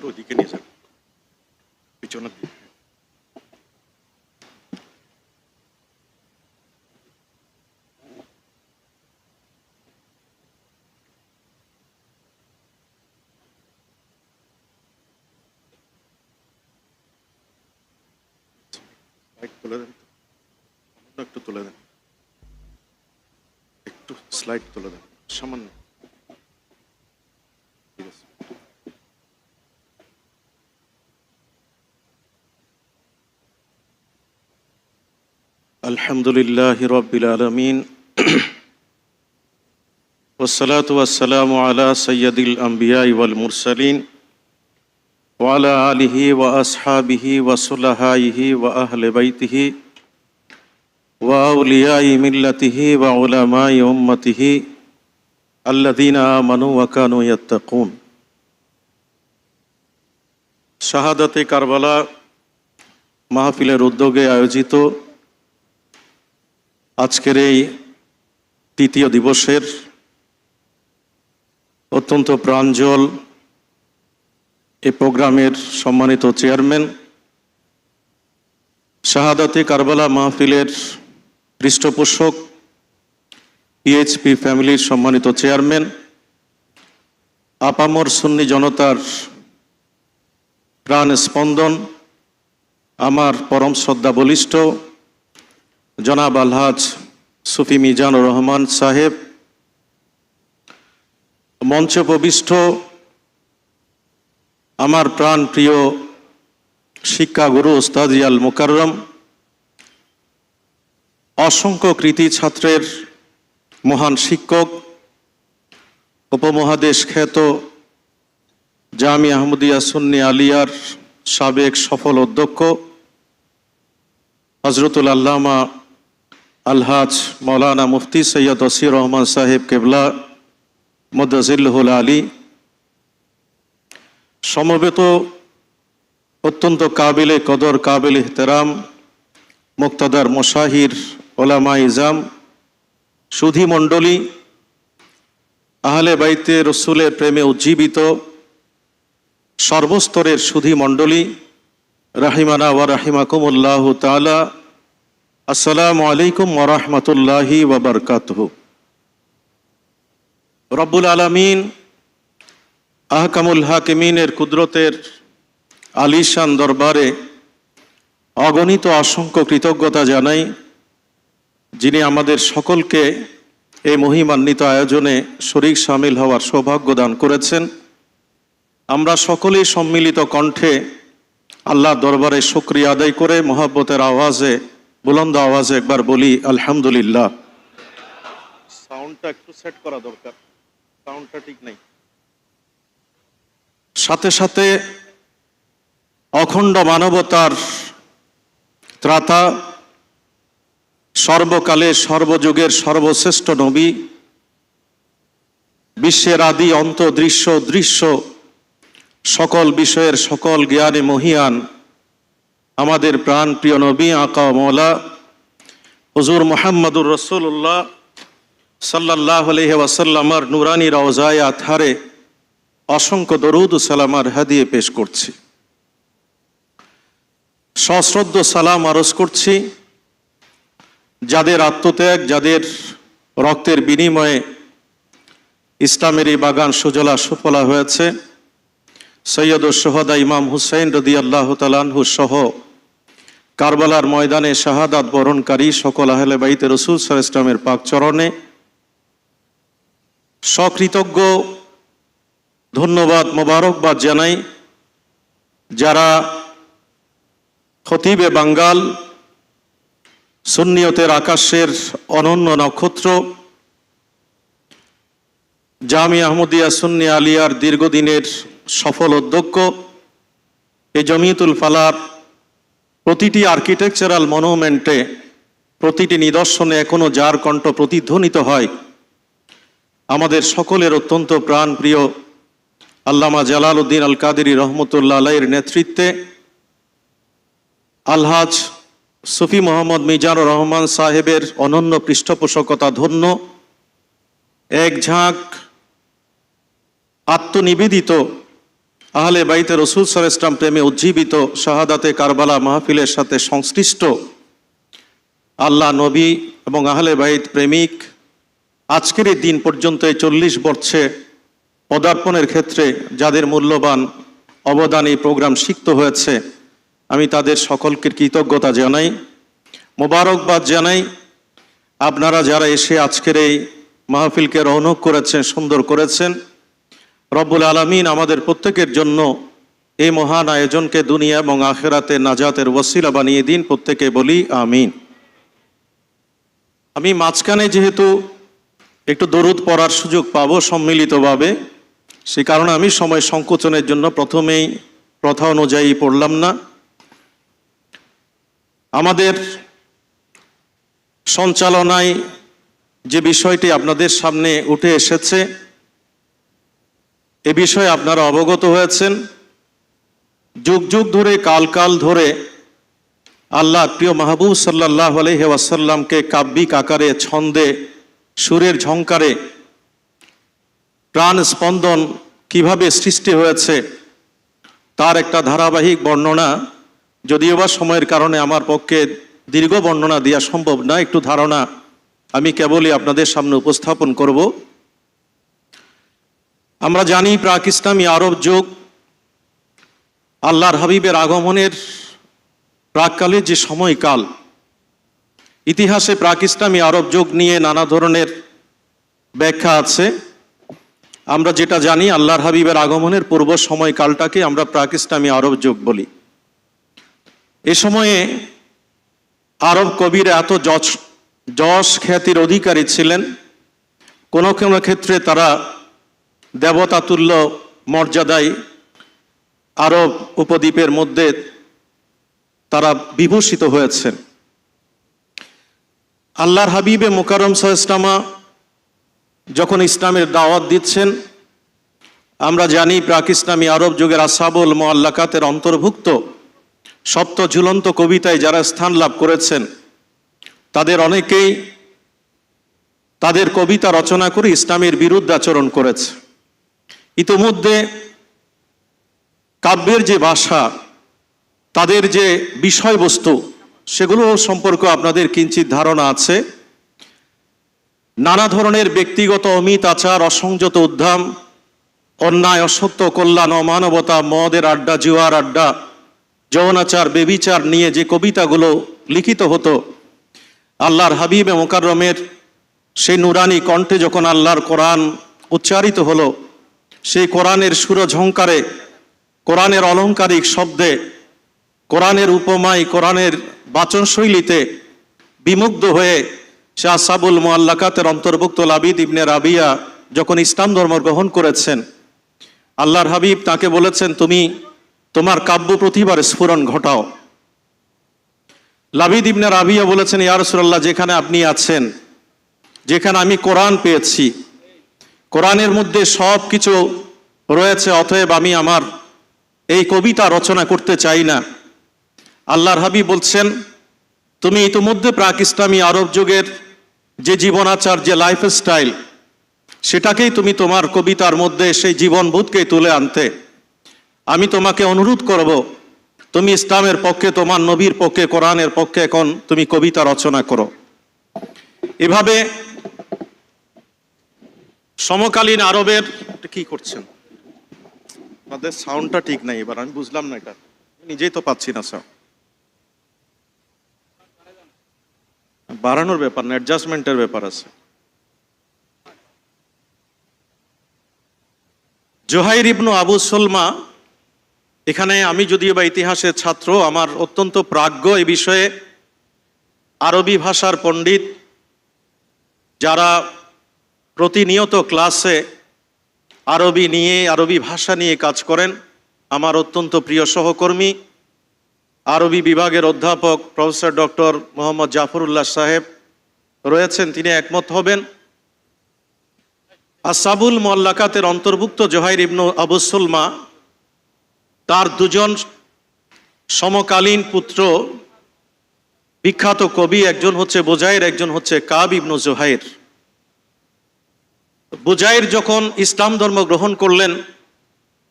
একটু ওদিকে নিয়ে যান পিছনের দিকে তুলে দেন একটু তুলে দেন। একটু স্লাইড তুলে দেন। সামান্য ঠিক আছে الحمد لله رب العالمين والصلاة والسلام على سيد الأنبياء والمرسلين وعلى آله وأصحابه وصلحائه وأهل بيته وأولياء ملته وعلماء أمته الذين آمنوا وكانوا يتقون শাহাদাতে কারবালা মাহফিলের উদ্যোগে আয়োজিত আজকের এই তৃতীয় দিবসের অত্যন্ত প্রাঞ্জল এ প্রোগ্রামের সম্মানিত চেয়ারম্যান, শাহাদাতে কারবালা মাহফিলের পৃষ্ঠপোষক পিএইচপি ফ্যামিলির সম্মানিত চেয়ারম্যান, আপামর সুন্নি জনতার প্রাণ স্পন্দন আমার পরম শ্রদ্ধা বলিষ্ঠ জনাব আলহাজ সুফি মিজানুর রহমান সাহেব মঞ্চপ্রবিষ্ট আমার প্রাণ প্রিয় শিক্ষাগুরু ওস্তাদ ইয়াল মুকাররম, অসংখ্য কৃতি ছাত্রের মহান শিক্ষক, উপমহাদেশ খ্যাত জামি আহমদিয়া সুন্নি আলিয়ার সাবেক সফল অধ্যক্ষ, হজরতুল আল্লামা আলহাজ মৌলানা মুফতি সৈয়দ ওসির রহমান সাহেব কেবলা মদাজিল্লুল আলী। সমবেত অত্যন্ত কাবিলে কদর, কাবিল ইহতেরাম, মুক্তাদার মোশাহির ওলামা ইজাম, সুধী মণ্ডলী, আহলে বাইতে রসুলের প্রেমে উজ্জীবিত, সর্বস্তরের সুধী মণ্ডলী, রাহিমানা ওয়া রাহিমাকুমুল্লাহ তাআলা আসসালামু আলাইকুম ওয়া রাহমাতুল্লাহি ওয়া বারাকাতুহু। রব্বুল আলামিন আহকামুল হাকিমিনের কুদরতের আলিশান দরবারে অগণিত অসংখ্য কৃতজ্ঞতা জানাই, যিনি আমাদের সকলকে এই মহিমান্বিত আয়োজনে শরিক সামিল হওয়ার সৌভাগ্য দান করেছেন। আমরা সকলেই সম্মিলিত কণ্ঠে আল্লাহ দরবারে শুক্রিয়া আদায় করে মহাব্বতের আওয়াজে বুলন্দ আওয়াজে একবার বলি আলহামদুলিল্লাহ। সাউন্ডটা একটু সেট করা দরকার। সাউন্ডটা ঠিক নেই। সাথে সাথে অখণ্ড মানবতার ত্রাতা সর্বকালে সর্বযুগের সর্বশ্রেষ্ঠ নবী বিশ্বের আদি অন্ত দৃশ্য দৃশ্য সকল বিষয়ের সকল জ্ঞানে মহিয়ান আমাদের প্রাণ প্রিয় নবী, আকা মৌলা, হুজুর মোহাম্মদুর রসুল্লাহ সাল্লাহ আলহ ওয়াসাল্লামার নুরানি রওজায় আথারে অসংখ্য দরুদ সালামার হাদিয়ে পেশ করছি। সশ্রদ্ধ সালাম আরজ করছি যাদের আত্মত্যাগ, যাদের রক্তের বিনিময়ে ইসলামের এই বাগান সুজলা সুফলা হয়েছে। সৈয়দ সোহদা ইমাম হুসাইন রদি আল্লাহ তালানহু সহ কারবালার ময়দানে শাহাদাত বরণকারী সকল আহলে বাইতে রসুল সাল ইসলামের পাক চরণে সকৃতজ্ঞ ধন্যবাদ মোবারকবাদ জানাই যারা খতিবে বাঙ্গাল, সুন্নিয়তের আকাশের অনন্য নক্ষত্র, জামি আহমদিয়া সুন্নি আলিয়ার দীর্ঘদিনের সফল অধ্যক্ষ। এই জমিয়তুল ফালার প্রতিটি আর্কিটেকচারাল মনুমেন্টে প্রতিটি নিদর্শনে এখনও যার কণ্ঠ প্রতিধ্বনিত হয়, আমাদের সকলের অত্যন্ত প্রাণপ্রিয় আল্লামা জালাল উদ্দিন আল কাদেরি রহমতুল্লাহ আলাইয়ের নেতৃত্বে আলহাজ সুফি মোহাম্মদ মিজানুর রহমান সাহেবের অনন্য পৃষ্ঠপোষকতা ধন্য, এক ঝাঁক আত্মনিবেদিত আহলে বাইতে রসুল সাল ইসলাম প্রেমে উজ্জীবিত শাহাদাতে কারবালা মাহফিলের সাথে সংশ্লিষ্ট আল্লাহ, নবী এবং আহলে বাইত প্রেমিক, আজকের এই দিন পর্যন্ত এই চল্লিশ বর্ষে পদার্পণের ক্ষেত্রে যাদের মূল্যবান অবদান এই প্রোগ্রাম সিক্ত হয়েছে, আমি তাদের সকলকে কৃতজ্ঞতা জানাই, মোবারকবাদ জানাই। আপনারা যারা এসে আজকের এই মাহফিলকে রৌনক করেছেন, সুন্দর করেছেন রব্বুল আলমিন আমাদের প্রত্যেকের জন্য এই মহান আয়োজনকে দুনিয়া এবং আখেরাতে নাজাতের ওসিলা বানিয়ে দিন, প্রত্যেকে বলি আমিন। আমি মাঝখানে যেহেতু একটু দরুদ পড়ার সুযোগ পাবো সম্মিলিতভাবে, সে কারণে আমি সময় সংকোচনের জন্য প্রথমেই প্রথা অনুযায়ী পড়লাম না। আমাদের সঞ্চালনায় যে বিষয়টি আপনাদের সামনে উঠে এসেছে এ বিষয়ে আপনারা অবগত হয়েছেন। যুগ যুগ ধরে, কাল কাল ধরে আল্লাহ প্রিয় মাহবুব সাল্লাহ আলহি ওয়াসাল্লামকে কাব্যিক আকারে, ছন্দে, সুরের ঝংকারে প্রাণ স্পন্দন কীভাবে সৃষ্টি হয়েছে তার একটা ধারাবাহিক বর্ণনা। যদিও বা সময়ের কারণে আমার পক্ষে দীর্ঘ বর্ণনা দেওয়া সম্ভব না, একটু ধারণা আমি কেবলই আপনাদের সামনে উপস্থাপন করব। আমরা জানি প্রাক ইসলামী আরব যুগ আল্লাহর হাবিবের আগমনের প্রাককালের যে সময়কাল, ইতিহাসে প্রাক ইসলামী আরব যুগ নিয়ে নানা ধরনের ব্যাখ্যা আছে। আমরা যেটা জানি, আল্লাহর হাবিবের আগমনের পূর্ব সময়কালটাকে আমরা প্রাক ইসলামী আরব যুগ বলি। এ সময়ে আরব কবির এত যশ খ্যাতির অধিকারী ছিলেন, কোনো কোনো ক্ষেত্রে তারা দেবতাতুল্য মর্যাদায় আরব উপদ্বীপের মধ্যে তারা বিভূষিত হয়েছেন আল্লাহর হাবিবে মোকারম ইসলামা যখন ইসলামের দাওয়াত দিচ্ছেন, আমরা জানি প্রাক ইসলামী আরব যুগের আসাবুল মোয়াল্লাকাতের অন্তর্ভুক্ত সপ্ত ঝুলন্ত কবিতায় যারা স্থান লাভ করেছেন, তাদের অনেকেই তাদের কবিতা রচনা করে ইসলামের বিরুদ্ধে আচরণ করেছে। ইতোমধ্যে কাব্যের যে ভাষা, তাদের যে বিষয়বস্তু, সেগুলো সম্পর্কে আপনাদের কিঞ্চিত ধারণা আছে। নানা ধরনের ব্যক্তিগত অমিত আচার, অসংযত উদ্ধাম, অন্যায়, অসত্য, কল্যাণ, অমানবতা, মদের আড্ডা, জুয়ার আড্ডা, যৌনাচার, বেবিচার নিয়ে যে কবিতাগুলো লিখিত হতো, আল্লাহর হাবিব মোকাররমের সেই নুরানি কণ্ঠে যখন আল্লাহর কোরআন উচ্চারিত হলো সেই কোরআনের সুরঝঙ্কারে কোরআনের অলংকারিক শব্দে, কোরআনের উপমায়, কোরআনের বাচনশৈলীতে বিমুগ্ধ হয়ে সে আসাবুল মোয়াল্লাকাতের অন্তর্ভুক্ত লাবিদ ইবনে রাবিয়া যখন ইসলাম ধর্ম গ্রহণ করেছেন, আল্লাহর হাবিব তাকে বলেছেন, তুমি তোমার কাব্য প্রতিবার স্ফুরণ ঘটাও। লাবিদ ইবনে রাবিয়া বলেছেন ইয়ারসুল্লাহ যেখানে আপনি আছেন, যেখানে আমি কোরআন পেয়েছি কোরআনের মধ্যে সব কিছু রয়েছে, অতএব আমি আমার এই কবিতা রচনা করতে চাই না। আল্লাহর হাবি বলছেন, তুমি ইতিমধ্যে প্রাক ইসলামী আরব যুগের যে জীবনাচার, যে লাইফ স্টাইল সেটাকেই তুমি তোমার কবিতার মধ্যে সেই জীবনবোধকে তুলে আনতে। আমি তোমাকে অনুরোধ করব, তুমি ইসলামের পক্ষে, তোমার নবীর পক্ষে, কোরআনের পক্ষে এখন তুমি কবিতা রচনা করো। এভাবে সমকালীন আরবের কি করছেন? আপনাদের সাউন্ডটা ঠিক নাই এবার, আমি বুঝলাম না এটা। নিজেই তো পাচ্ছি না সাউন্ড বাড়ানোর ব্যাপার না অ্যাডজাস্টমেন্টের ব্যাপার আছে। জোহাইর ইবনু আবু সলমা, এখানে আমি যদিও বা ইতিহাসের ছাত্র, আমার অত্যন্ত প্রাজ্ঞ এ বিষয়ে আরবি ভাষার পণ্ডিত, যারা প্রতিনিয়ত ক্লাসে আরবি নিয়ে, আরবি ভাষা নিয়ে কাজ করেন। আমার অত্যন্ত প্রিয় সহকর্মী, আরবি বিভাগের অধ্যাপক প্রফেসর ডক্টর মোহাম্মদ জাফরুল্লাহ সাহেব রয়েছেন, তিনি একমত হবেন। আসাবুল মোল্লাকাতের অন্তর্ভুক্ত জোহাইর ইবনু আবুসুলমা তার দুজন সমকালীন পুত্র, বিখ্যাত কবি, একজন হচ্ছে বোজাইর, একজন হচ্ছে কাব ইবনু জোহাইর। বুজাইর যখন ইসলাম ধর্ম গ্রহণ করলেন,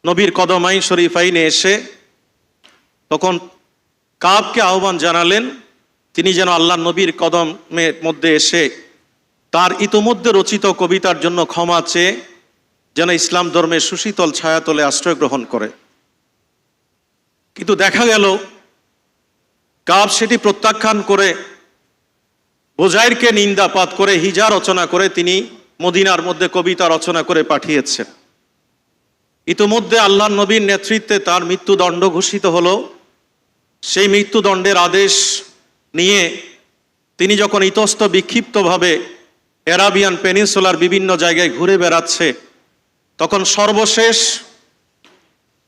নবীর কদমাই শরীফাইনে এসে তখন কাবকে আহ্বান জানালেন, তিনি যেন আল্লাহ নবীর কদমের মধ্যে এসে তার ইতোমধ্যে রচিত কবিতার জন্য ক্ষমা চেয়ে যেন ইসলাম ধর্মের সুশীতল ছায়াতলে আশ্রয় গ্রহণ করে। কিন্তু দেখা গেল, কাব সেটি প্রত্যাখ্যান করে, বোজাইরকে নিন্দাপাত করে হিজা রচনা করে তিনি মদিনার মধ্যে কবিতা রচনা করে পাঠিয়েছেন। ইতোমধ্যে আল্লাহ নবীর নেতৃত্বে তার মৃত্যুদণ্ড ঘোষিত হলো। সেই মৃত্যুদণ্ডের আদেশ নিয়ে তিনি যখন ইতস্ত বিক্ষিপ্তভাবে অ্যারাবিয়ান পেনিনসুলার বিভিন্ন জায়গায় ঘুরে বেড়াচ্ছে, তখন সর্বশেষ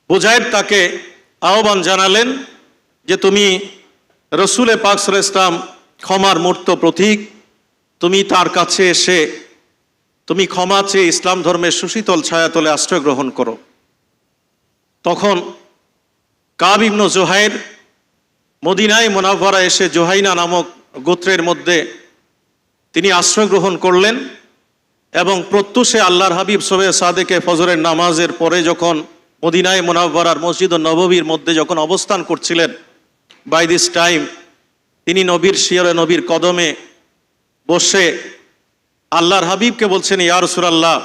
বুজাইর তাকে আহ্বান জানালেন যে, তুমি রসুলে পাকসর ইসলাম ক্ষমার মূর্ত প্রতীক, তুমি তার কাছে এসে তুমি ক্ষমা চেয়ে ইসলাম ধর্মের সুশীতল ছায়াতলে আশ্রয় গ্রহণ করো। তখন কাব ইবনু জোহাইর মদিনায় মোনাভরা এসে জোহাইনা নামক গোত্রের মধ্যে তিনি আশ্রয় গ্রহণ করলেন এবং প্রত্যুষে আল্লাহর হাবিব সোবে সাদেকে ফজরের নামাজের পরে যখন মদিনায় মোনাভরার মসজিদ ও নববীর মধ্যে যখন অবস্থান করছিলেন বাই দিস টাইম তিনি নবীর শিয়রে নবীর কদমে বসে আল্লাহর হাবিবকে বলছেন ইয়ার সুরাল্লাহ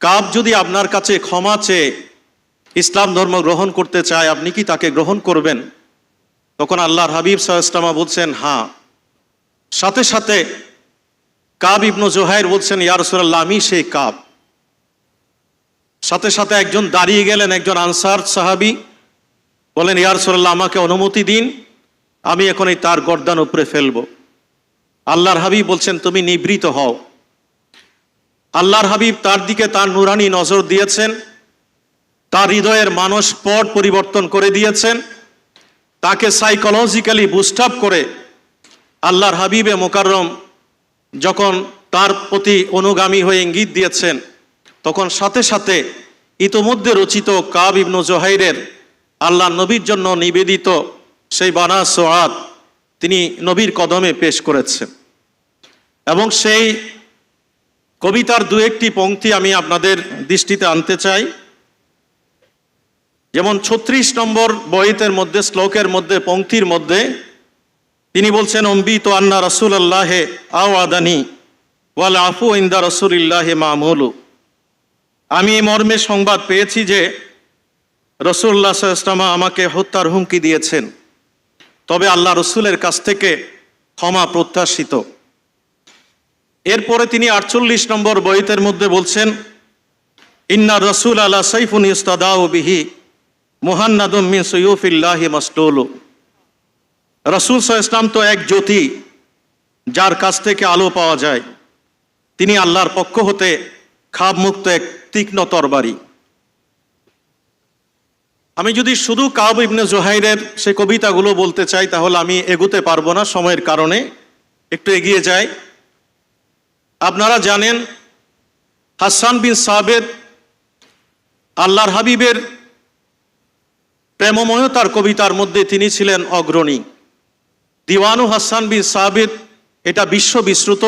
কাব যদি আপনার কাছে ক্ষমা চেয়ে ইসলাম ধর্ম গ্রহণ করতে চায়, আপনি কি তাকে গ্রহণ করবেন? তখন আল্লাহর হাবিব সাহা বলছেন হ্যাঁ। সাথে সাথে কাব ইবনু জোহাইর বলছেন, ইয়া রসুল্লাহ আমি সেই কাব। সাথে সাথে একজন দাঁড়িয়ে গেলেন, একজন আনসার সাহাবি বলেন ইয়া রসুল্লাহ আমাকে অনুমতি দিন, আমি এখন এই তার গর্দান উপরে ফেলব। আল্লাহর হাবিব বলছেন, তুমি নিবৃত হও। আল্লাহর হাবিব তার দিকে তার নুরানি নজর দিয়েছেন, তার হৃদয়ের মানস পট পরিবর্তন করে দিয়েছেন, তাকে সাইকোলজিক্যালি বুস্ট আপ করে আল্লাহর হাবিবে মোকাররম যখন তার প্রতি অনুগামী হয়ে ইঙ্গিত দিয়েছেন, তখন সাথে সাথে ইতোমধ্যে রচিত কাব ইবনু জোহাইরের আল্লাহ নবীর জন্য নিবেদিত সেই বানা সোয়াদ তিনি নবীর কদমে পেশ করেছেন এবং সেই কবিতার দু একটি পংক্তি আমি আপনাদের দৃষ্টিতে আনতে চাই। যেমন ছত্রিশ নম্বর বইতের মধ্যে, শ্লোকের মধ্যে, পংক্তির মধ্যে তিনি বলছেন, অম্বিত আন্না রসুল আল্লাহে আও আদানি ওয়াল আফু ইন্দা রসুল রসুলিল্লাহে মামুলু। আমি এই মর্মে সংবাদ পেয়েছি যে রসুল্লাহ আমাকে হত্যার হুমকি দিয়েছেন। তবে আল্লাহ রসুলের কাছ থেকে ক্ষমা প্রত্যাশিত। এরপরে তিনি আটচল্লিশ নম্বর বইতের মধ্যে বলছেন, ইন্না রসুল আল্লাহ সৈফুন ইস্তাদাউ বিহি মোহান্নাদুম সৈয়ফিল্লাহি মাসলুলু। রসুল ইসলাম তো এক জ্যোতি, যার কাছ থেকে আলো পাওয়া যায়। তিনি আল্লাহর পক্ষ হতে খাপ মুক্ত এক তীক্ষ্ণ তরবারি। আমি যদি শুধু কাব ইবনে জোহাইরের সে কবিতাগুলো বলতে চাই, তাহলে আমি এগুতে পারব না সময়ের কারণে। একটু এগিয়ে যাই। আপনারা জানেন, হাসান বিন সাবেদ আল্লাহর হাবিবের প্রেমময় তার কবিতার মধ্যে তিনি ছিলেন অগ্রণী। দিওয়ানু হাসান বিন সাবিদ এটা বিশ্ব বিশ্রুত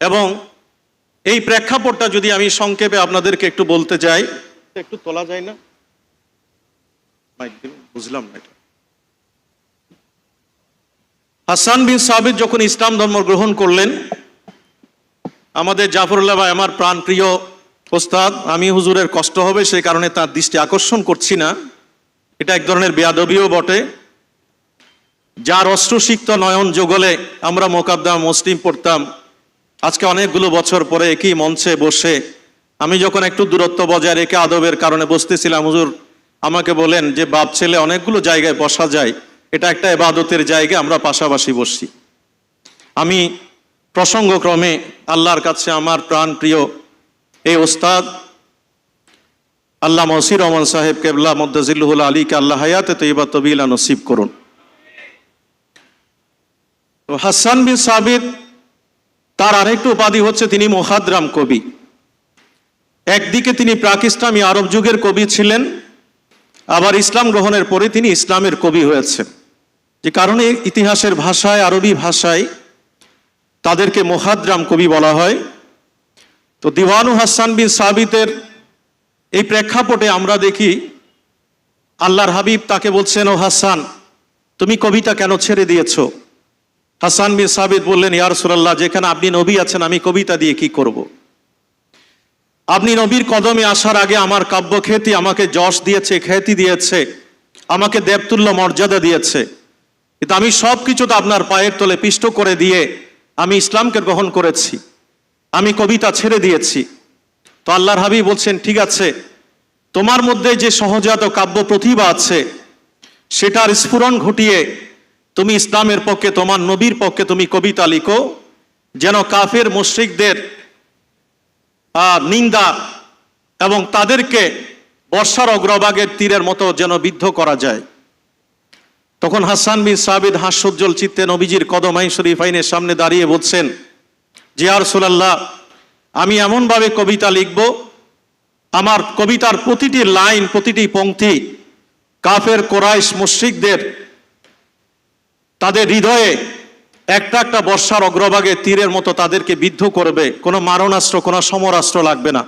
এবং এই প্রেক্ষাপটটা যদি আমি সংক্ষেপে আপনাদেরকে একটু বলতে যাই, একটু তোলা যায় না? বুঝলাম না এটা হাসান বিন সাবিদ যখন ইসলাম ধর্ম গ্রহণ করলেন, আমাদের জাফরুল্লাহ ভাই আমার প্রাণ প্রিয় ওস্তাদ, আমি হুজুরের কষ্ট হবে সেই কারণে তার দৃষ্টি আকর্ষণ করছি না। এটা এক ধরনের বেয়াদবিও বটে। যার অস্ত্রসিক্ত নয়ন যোগলে আমরা মোকাদ্দাম মুসলিম পড়তাম, আজকে অনেকগুলো বছর পরে একই মঞ্চে বসে, আমি যখন একটু দূরত্ব বজায় রেখে আদবের কারণে বসতেছিলাম, হুজুর আমাকে বলেন যে, বাপ ছেলে, অনেকগুলো জায়গায় বসা যায়। এটা একটা এবাদতের জায়গা, আমরা পাশাপাশি বসি আমি প্রসঙ্গক্রমে আল্লাহর কাছে আমার প্রাণ প্রিয় এই ওস্তাদ আল্লাহ মসির রহমান সাহেব কেবলা মদ্দাজিল্লুহুল আলীকে আল্লাহ হায়াতে তৈবা তবিলা নসিব করুন। হাসান বিন সাবিদ তার আরেকটু উপাধি হচ্ছে তিনি মোহাদ্রাম কবি। একদিকে তিনি প্রাক ইসলামী আরব যুগের কবি ছিলেন আবার ইসলাম গ্রহণের পরে তিনি ইসলামের কবি হয়েছেন। যে কারণে ইতিহাসের ভাষায়, আরবি ভাষায় তাদেরকে মোহাদ্রাম কবি বলা হয়। তো দিওয়ানু হাসান বিন সাবিতের এই প্রেক্ষাপটে আমরা দেখি, আল্লাহর হাবিব তাকে বলছেন, ও হাসান, তুমি কবিতা কেন ছেড়ে দিয়েছ? হাসান বিন সাবিদ বললেন ইয়ার সুরাল্লাহ যেখানে আপনি নবী আছেন, আমি কবিতা দিয়ে কি করব। আপনি নবীর কদমে আসার আগে আমার কাব্য খ্যাতি আমাকে যশ দিয়েছে, খ্যাতি দিয়েছে, আমাকে দেবতুল্য মর্যাদা দিয়েছে। কিন্তু আমি সব কিছু তো আপনার পায়ের তলে পিষ্ট করে দিয়ে আমি ইসলামকে গ্রহণ করেছি। আমি কবিতা ছেড়ে দিয়েছি। তো আল্লাহর হাবিব বলছেন, ঠিক আছে, তোমার মধ্যে যে সহজাত কাব্য প্রতিভা আছে, সেটার স্ফুরণ ঘটিয়ে তুমি ইসলামের পক্ষে, তোমার নবীর পক্ষে তুমি কবিতা লিখো, যেন কাফের মুশ্রিকদের নিন্দা এবং তাদেরকে বর্ষার অগ্রভাগের তীরের মতো যেন বিদ্ধ করা যায়। তখন হাসান বিন সাবিদ হাস্যোজ্জ্বল চিত্তে নবীজির কদমাই শরীফ আইনের সামনে দাঁড়িয়ে বলছেন আর সুলাল্লাহ, আমি এমনভাবে কবিতা লিখব, আমার কবিতার প্রতিটি লাইন, প্রতিটি পংক্তি কাফের, কোরাইশ, মুশ্রিকদের তাদের হৃদয়ে একটা একটা বর্ষার অগ্রভাগে তীরের মতো তাদেরকে বিদ্ধ করবে। কোনো মারণাস্ত্র, কোনো সমরাস্ত্র লাগবে না।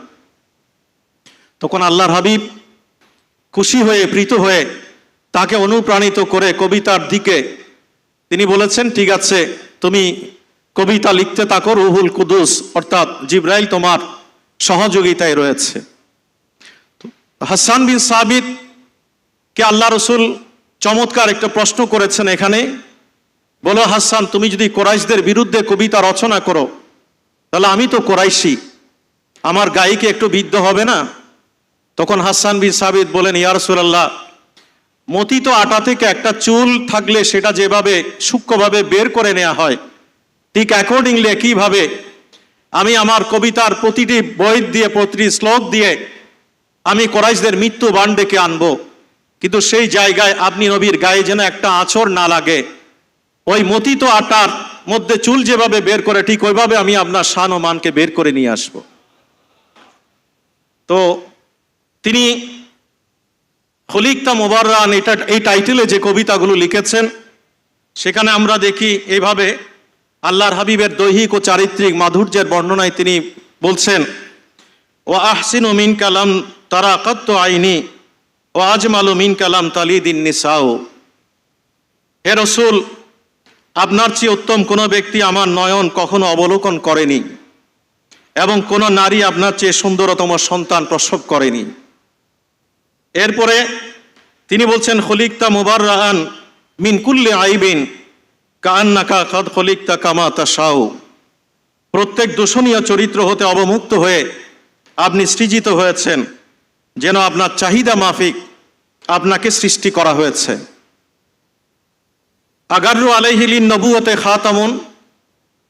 তখন আল্লাহর হাবিব খুশি হয়ে, প্রীত হয়ে তাকে অনুপ্রাণিত করে কবিতার দিকে তিনি বলেছেন, ঠিক আছে, তুমি কবিতা লিখতে থাকো, রুহুল কুদুস। অর্থাৎ জিব্রাইল তোমার সহযোগিতায় রয়েছে। হাসান বিন সাবিত কে আল্লাহ রসুল চমৎকার একটা প্রশ্ন করেছেন এখানে। বলো, হাসান, তুমি যদি কোরাইশদের বিরুদ্ধে কবিতা রচনা করো, তাহলে আমি তো কোরাইশি। আমার গায়িকে একটু বিদ্ধ হবে না? তখন হাসান বিন সাবিদ বলেন, ইয়া রাসূলুল্লাহ তো আটা থেকে একটা চুল থাকলে সেটা যেভাবে সূক্ষ্মভাবে বের করে নেওয়া হয়, ঠিক অ্যাকর্ডিংলি একইভাবে আমি আমার কবিতার প্রতিটি বই দিয়ে, প্রতিটি শ্লোক দিয়ে আমি কোরাইশদের মৃত্যু বান ডেকে আনব। কিন্তু সেই জায়গায় আপনি নবীর গায়ে যেন একটা আঁচড় না লাগে। ওই মতিত আটার মধ্যে চুল যেভাবে বের করে, ঠিক ওইভাবে আমি আপনার শান ও মানকে বের করে নিয়ে আসব। তো তিনি খলিকতা মোবাররান, এটা, এই টাইটেলে যে কবিতাগুলো লিখেছেন, সেখানে আমরা দেখি এইভাবে আল্লাহর হাবিবের দৈহিক ও চারিত্রিক মাধুর্যের বর্ণনায় তিনি বলছেন ও আহসিন মিন কালাম তারা কত্ত আইনি ও আজমালু মিন কালাম তালিদিন নিসাও হে রসুল আপনার চেয়ে উত্তম কোনো ব্যক্তি আমার নয়ন কখনো অবলোকন করেনি, এবং কোনো নারী আপনার চেয়ে সুন্দরতম সন্তান প্রসব করেনি। এরপরে তিনি বলছেন, খলিকতা মুবার রাহান মিন কুল্লে আইবিন কান্নাকা কাদ খলিকতা কামা তা প্রত্যেক দূষণীয় চরিত্র হতে অবমুক্ত হয়ে আপনি সৃজিত হয়েছেন, যেন আপনার চাহিদা মাফিক আপনাকে সৃষ্টি করা হয়েছে। আগারু আলাইহিলিন নবুয়তে খাতামুন,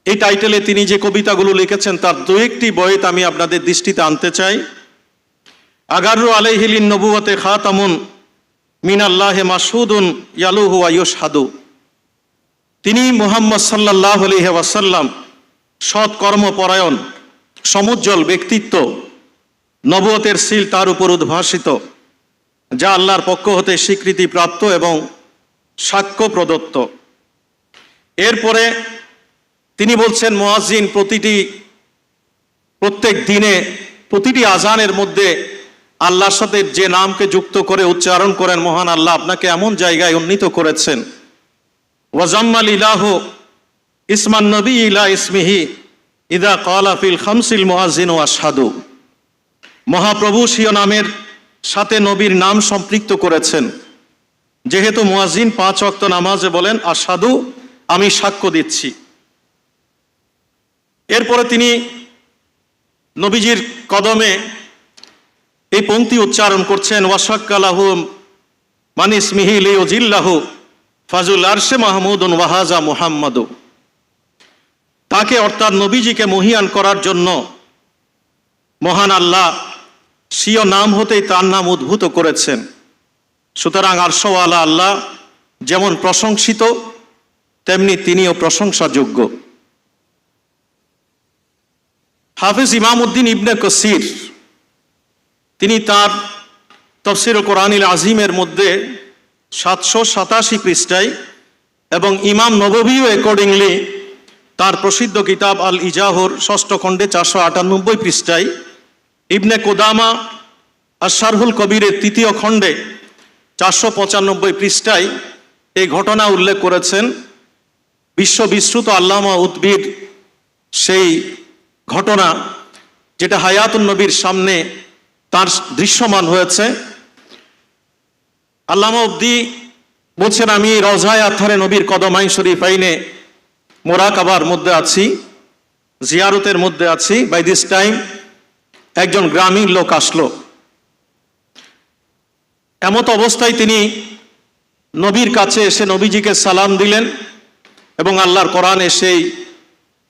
এই টাইটেলে তিনি যে কবিতাগুলো লিখেছেন তার দু একটি বইত আমি আপনাদের দৃষ্টিতে আনতে চাই। আগারু আলাইহিলিন নবুয়তে খাতামুন মিন আল্লাহে মাসুদুন ইয়ালুহু আয়ুসহাদু তিনি মুহাম্মদ সাল্লাহ আলহি ওয়াসাল্লাম সৎ কর্মপরায়ণ সমুজ্জ্বল ব্যক্তিত্ব নবতের সিল তার উপর উদ্ভাসিত, যা আল্লাহর পক্ষ হতে স্বীকৃতি প্রাপ্ত এবং সাক্ষ্য প্রদত্ত। এরপরে তিনি বলছেন মোয়াজিন প্রতিটি, প্রত্যেক দিনে, প্রতিটি আজানের মধ্যে আল্লাহর সাথে যে নামকে যুক্ত করে উচ্চারণ করেন, মহান আল্লাহ আপনাকে এমন জায়গায় উন্নীত করেছেন। ওয়াজাম্মাল ইলাহ ইসমান নবী ইলা ইসমিহি ইদা কালাফিল খামসিল মোয়াজিন ও আসাদু মহাপ্রভু সিয় নামের সাথে নবীর নাম সম্পৃক্ত করেছেন। যেহেতু মুয়াজিন পাঁচ অক্ত নামাজে বলেন আসাদু আমি সাক্ষ্য দিচ্ছি। এরপরে তিনি নবীজির কদমে এই পংক্তি উচ্চারণ করছেন ওয়াসাক্কালাহু মানিস মিহিলি জিল্লাহু ফাজুল আরশে মাহমুদুন ওয়াহাজা মুহাম্মাদু। তাকে অর্থাৎ নবীজিকে মহিয়ান করার জন্য মহান আল্লাহ স্বীয় নাম হতেই তার নাম উদ্ভূত করেছেন। সুতরাং আরশওয়ালা আল্লাহ যেমন প্রশংসিত, তেমনি তিনিও প্রশংসাযোগ্য। হাফিজ ইমাম উদ্দিন ইবনে কসির, তিনি তার তফসির কোরআনিল আজিমের মধ্যে সাতশো সাতাশি পৃষ্ঠায় এবং ইমাম নববীও অ্যাকর্ডিংলি তার প্রসিদ্ধ কিতাব আল ইজাহর ষষ্ঠ খণ্ডে চারশো আটানব্বই পৃষ্ঠায় ইবনে কোদামা আশারহুল কবিরের তৃতীয় খণ্ডে চারশো পঁচানব্বই পৃষ্ঠায় এই ঘটনা উল্লেখ করেছেন। বিশ্ববিশ্রুত আল্লামা উদ্ভিদ সেই ঘটনা, যেটা হায়াতুন নবীর সামনে তার দৃশ্যমান হয়েছে। আল্লামা উদ্দি বলছেন, আমি রজায় আথারে নবীর কদমাই শরীফ আইনে মোরাকাবার মধ্যে আছি, জিয়ারতের মধ্যে আছি। বাই দিস টাইম একজন গ্রামীণ লোক আসলো। এমত অবস্থায় তিনি নবীর কাছে এসে নবীজিকে সালাম দিলেন এবং আল্লাহর কোরআনে সেই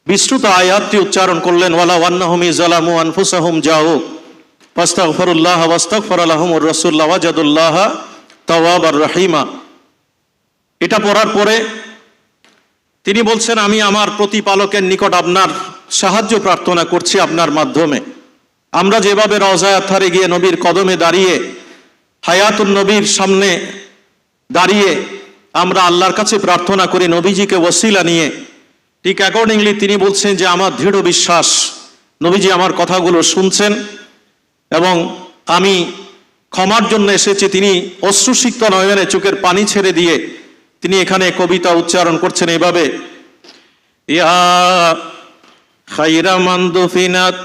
বিস্তৃত আয়াতটি উচ্চারণ করলেন, ওয়ালা ওয়ান্নাহুমি জালামু আনফুসাহুম যাও ফাস্তাগফিরুল্লাহ ওয়াস্তাগফির লাহুমুর রাসূলুল্লাহ ওয়াজাদুল্লাহ তাওয়াবার রহিমা। এটা পড়ার পরে তিনি বলছেন, আমি আমার প্রতিপালকের নিকট আপনার সাহায্য প্রার্থনা করছি আপনার মাধ্যমে। আমরা যেভাবে রজায়াত থারে গিয়ে নবীর কদমে দাঁড়িয়ে হায়াতুন নবীর সামনে দাঁড়িয়ে আমরা আল্লাহর কাছে প্রার্থনা করি, নবীজিকে ওসিলা নিয়ে। ঠিক অ্যাকর্ডিংলি তিনি বলছেন যে, আমার দৃঢ় বিশ্বাস, নবীজি আমার কথাগুলো শুনছেন এবং আমি ক্ষমার জন্য এসেছি। তিনি অশ্রুসিক্ত নয়নে চোখের পানি ছেড়ে দিয়ে তিনি এখানে কবিতা উচ্চারণ করছেন এভাবে, ইয়া খাইরা মান্দুফিনাত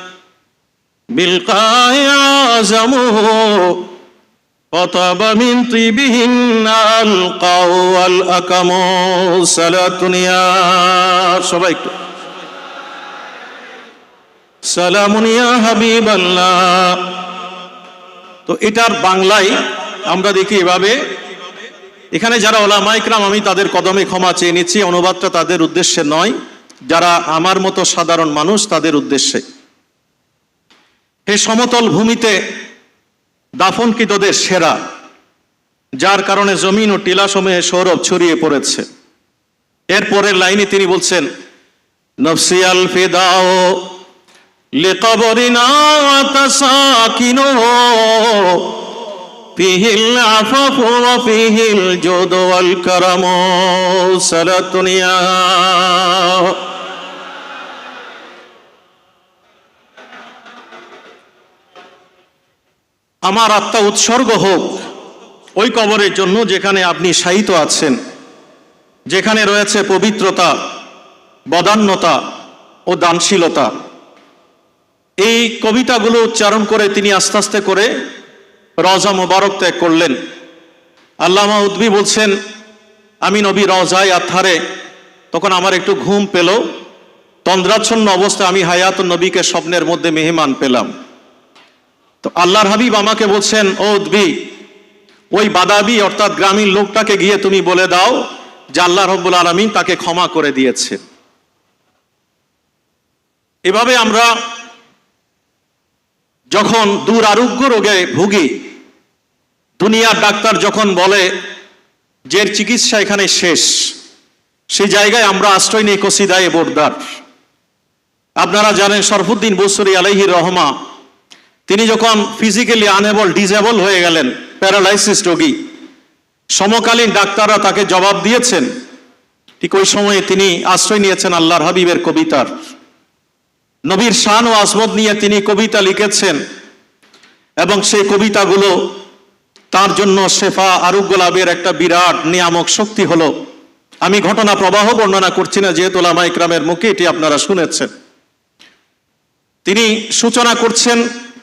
وطاب من طيبهن القوا والأكم صلاة يا সবাই একটু সালামুন ইয়া হাবিবাল্লাহ তো এটার বাংলায় আমরা দেখি এভাবে এখানে যারা ওলামা ইকরাম আমি তাদের কদমে ক্ষমা চেয়ে নিচ্ছি অনুবাদটা তাদের উদ্দেশ্যে নয় যারা আমার মতো সাধারণ মানুষ তাদের উদ্দেশ্যে হে সমতল ভূমিতে দাফনকৃতদের সেরা? যার কারণে জমিন ও টিলা সময়ে সৌরভ ছড়িয়ে পড়েছে। এর পরের লাইনে তিনি বলছেন, নফসিয়াল ফেদাও ওয়াল আমার আত্মা উৎসর্গ হোক, ওই কবরের জন্য যেখানে আপনি শায়িত আছেন, যেখানে রয়েছে পবিত্রতা, বদান্যতা ও দানশীলতা। এই কবিতাগুলো উচ্চারণ করে তিনি আস্তে আস্তে করে রজা মোবারক ত্যাগ করলেন। আল্লামা উদ্বি বলছেন, আমি নবী রজায় আথারে তখন আমার একটু ঘুম পেল, তন্দ্রাচ্ছন্ন অবস্থায় আমি হায়াত নবীকে স্বপ্নের মধ্যে মেহমান পেলাম। তো আল্লাহর হাবিব আমাকে বলছেন, ও উদ্বি, ওই বাদাবি অর্থাৎ গ্রামীণ লোকটাকে গিয়ে তুমি বলে দাও যে আল্লাহ রব্বুল আলমিন তাকে ক্ষমা করে দিয়েছে। এভাবে আমরা যখন দূর আরোগ্য রোগে ভুগি, দুনিয়ার ডাক্তার যখন বলে যে চিকিৎসা এখানে শেষ সেই জায়গায় আমরা আশ্রয় নেই কসিদায় বোর্দার। আপনারা জানেন শরফুদ্দিন বসরি আলাইহির রহমা তিনি যখন ফিজিক্যালি আনএবল ডিজেবল হয়ে গেলেন প্যারালাইসিস রোগী, সমকালীন ডাক্তাররা তাকে জবাব দিয়েছেন, ঠিক ওই সময়ে তিনি আশ্রয় নিয়েছেন আল্লাহর হাবিবের কবিতার। নবীর শান ও আসমদ নিয়ে তিনি কবিতা লিখেছেন এবং সেই কবিতাগুলো তার জন্য শেফা আরোগ্য লাভের একটা বিরাট নিয়ামক শক্তি হলো। আমি ঘটনা প্রবাহ বর্ণনা করছি না, যেহেতু লামা ইকরামের মুখে এটি আপনারা শুনেছেন। তিনি সূচনা করছেন